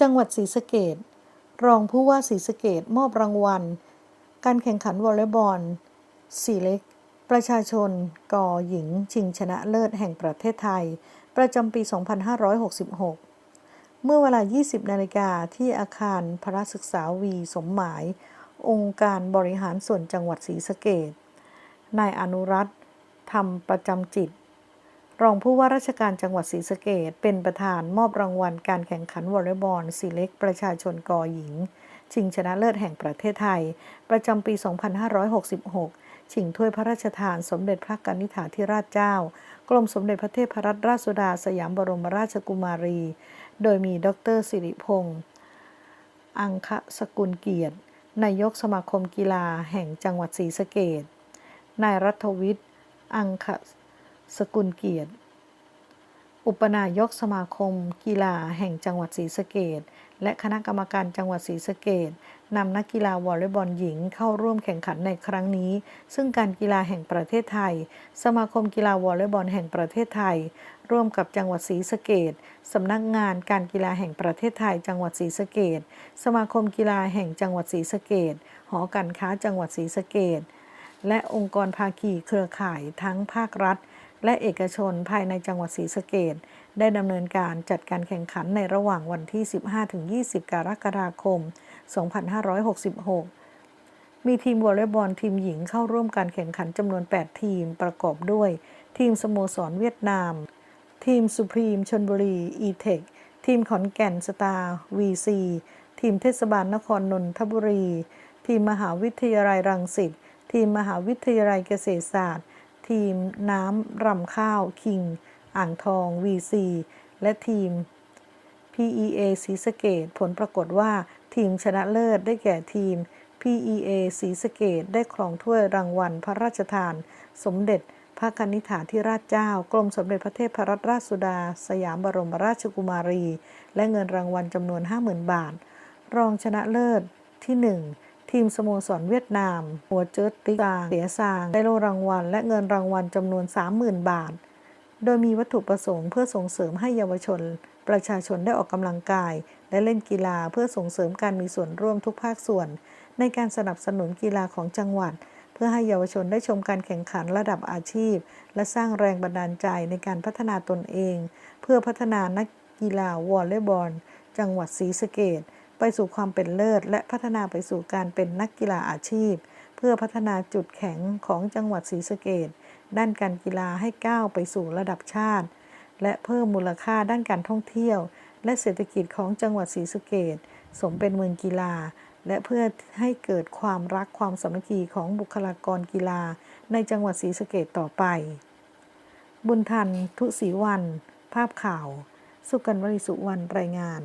จังหวัดศรีสะเกษรองผู้ว่าศรีสะเกษมอบรางวัล การแข่งขันวอลเลย์บอลสีเล็ก ประชาชนกอหญิง ชิงชนะเลิศแห่งประเทศไทย ประจำปี 2566 เมื่อเวลา 20 นาฬิกาที่อาคารพระศึกษาวีสมหมาย องค์การบริหารส่วนจังหวัดศรีสะเกษนายอนุรัตน์ธรรมประจำจิต รองผู้ว่าราชการจังหวัดศรีสะเกษเป็นประธานมอบรางวัลการแข่งขันวอลเลย์บอลสีเล็กประชาชนกอหญิง ชิงชนะเลิศแห่งประเทศไทย ประจำปี 2566 ชิงถ้วยพระราชทานสมเด็จพระกนิษฐาธิราชเจ้า กรมสมเด็จพระเทพรัตนราชสุดาสยามบรมราชกุมารี โดยมีดรสิริพงษ์อังคสกุลเกียรตินายกสมาคมกีฬาแห่งจังหวัดศรีสะเกษนายรัฐวิทย์ อังค สกุลเกียรติ อุปนายกสมาคม กีฬาแห่งจังหวัดศรีสะเกษและคณะกรรมการจังหวัดศรีสะเกษนำนักกีฬาวอลเลย์บอลหญิงเข้าร่วมแข่งขันในครั้งนี้ ซึ่งการกีฬาแห่งประเทศไทย สมาคมกีฬาวอลเลย์บอลแห่งประเทศไทย ร่วมกับจังหวัดศรีสะเกษสำนักงานการกีฬาแห่งประเทศไทย จังหวัดศรีสะเกษสมาคมกีฬาแห่งจังหวัดศรีสะเกษหอการค้าจังหวัดศรีสะเกษและองค์กรภาคีเครือข่ายทั้งภาครัฐ และเอกชนภายในจังหวัดศรีสะเกษได้ดำเนินการจัดการแข่งขันในระหว่างวันที่ 15-20 กรกฎาคม 2566 มีทีมวอลเลย์บอลทีมหญิงเข้าร่วมการแข่งขันจำนวน 8 ทีมประกอบด้วย ทีมสโมสรเวียดนาม ทีมสุพรีมชนบุรีอีเทคทีมขอนแก่นสตาร์วีซีทีมเทศบาลนครนนทบุรี ทีมมหาวิทยาลัยรังสิตทีมมหาวิทยาลัยเกษตรศาสตร์ ทีมน้ำรำข้าวคิง อ่างทอง VC และทีม PEA ศรีสะเกดผลปรากฏว่าทีมชนะเลิศได้แก่ทีม PEA ศรีสะเกดได้ครองถ้วยรางวัลพระราชทาน สมเด็จพระกนิษฐาธิราชเจ้า กรมสมเด็จพระเทพรัตนราชสุดา สยามบรมราชกุมารี และเงินรางวัลจำนวน 50,000 บาท รองชนะเลิศที่ 1 ทีมสโมสรเวียดนาม หัวเจิดติกาเสียซาง ได้โลรางวัล และเงินรางวัลจำนวน 30,000 บาท โดยมีวัตถุประสงค์เพื่อส่งเสริมให้เยาวชน ประชาชนได้ออกกำลังกาย และเล่นกีฬาเพื่อส่งเสริมการมีส่วนร่วมทุกภาคส่วน ในการสนับสนุนกีฬาของจังหวัด เพื่อให้เยาวชนได้ชมการแข่งขันระดับอาชีพ และสร้างแรงบันดาลใจในการพัฒนาตนเอง เพื่อพัฒนานักกีฬาวอลเลย์บอล จังหวัดศรีสะเกด ไปสู่ความเป็นเลิศ และพัฒนาไปสู่การเป็นนักกีฬาอาชีพ เพื่อพัฒนาจุดแข็งของจังหวัดศรีสะเกดด้านการกีฬาให้ก้าวไปสู่ระดับชาติ และเพิ่มมูลค่าด้านการท่องเที่ยว และเศรษฐกิจของจังหวัดศรีสะเกดสมเป็นเมืองกีฬา และเพื่อให้เกิดความรักความสามัคคีของบุคลากรกีฬา ในจังหวัดศรีสะเกดต่อไป บุญทัน ทุศรีวัน ภาพข่าว สุกันวริสุวรรณรายงาน